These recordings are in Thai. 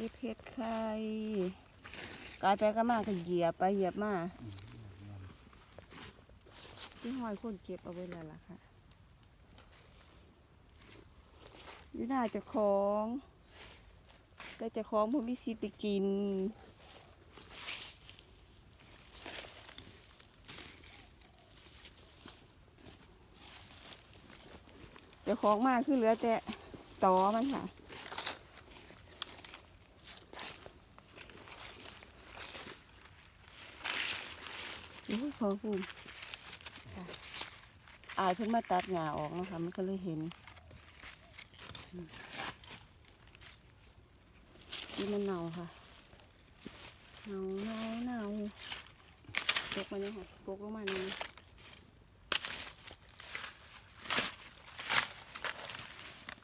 เก็บเห็ดไข่กลายไปก็มากก็เหยียบไปเหยียบมาที่ห้อยคนเก็บเอาไว้แล้วล่ะค่ะอยู่หน้าจะของแต่เจะของผมมีสิทธิ์ไปกินเจ้าของมากคือเหลือแต่ตอมันค่ะ อ้ยพอพูมค่ะอายเพิ่งมาตัดหญ้าออกนะคะมันก็เลยเห็นอืมนี่มันเน่าค่ะเน่าเน่าเน่าตกมาเนี่ยค่ะตกลงมานี่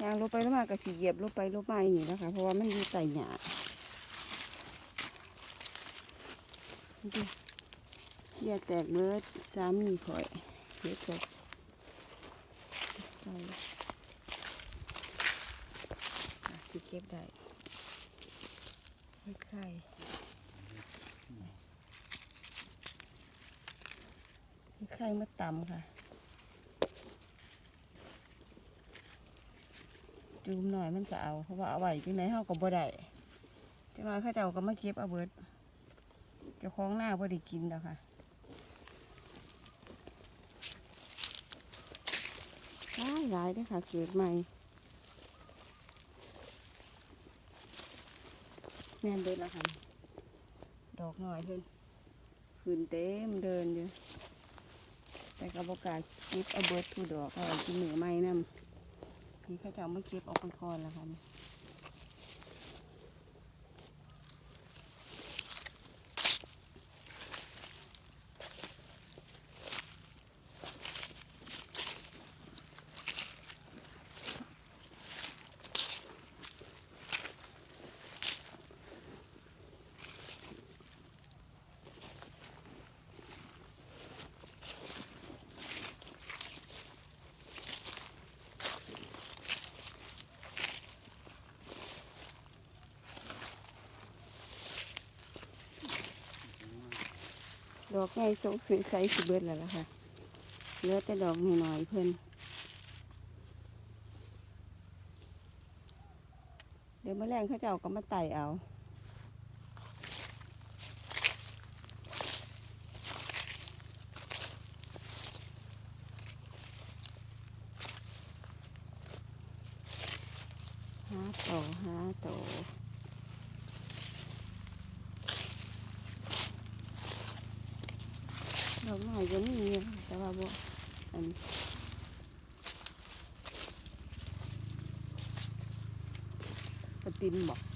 ยางลงไปล้วมากระสีเหยียบลงไปลงมาอย่างนี้นะคะ เพราะว่ามันอยู่ใต้หญ้าดู อย่าแตกเบิดสามีข่อยเฮ็ดจบไปที่เก็บได้เฮ็ดไข่เฮ็ดไข่มาต่ำค่ะ จูมหน่อยมันก็เอา เพราะว่าเอาไว้จังไหนเฮาก็บ่ได้จังน่อยเขาเจ้าก็มาเก็บเอาเบิดเจ้าของหน้าบ่ได้กินแล้วค่ะ หลายหลายด้วยค่ะเกิดใหม่ แม่นเดินแล้วค่ะ ดอกหน่อยเพิ่นขืนเต็มเดินอยู่ แต่กระบอกกาเก็บเอาเบิร์ดทูดอกเอาไปกินเหนือไม้นั่นี่ข้าจะเอามาเก็บออกไปก่อนแล้วค่ะ ดอกใหญ่สงสใสสิเบิดแล้วล่ะค่ะเหลือแต่ดอกหน่อยๆเพิ่นเดี๋ยวแมลงเขาจะเอาก็มาไต่เอาหาโตหาโตดอกไม้ก็มีอยู่ แต่ว่าบ่อันปะตินบอก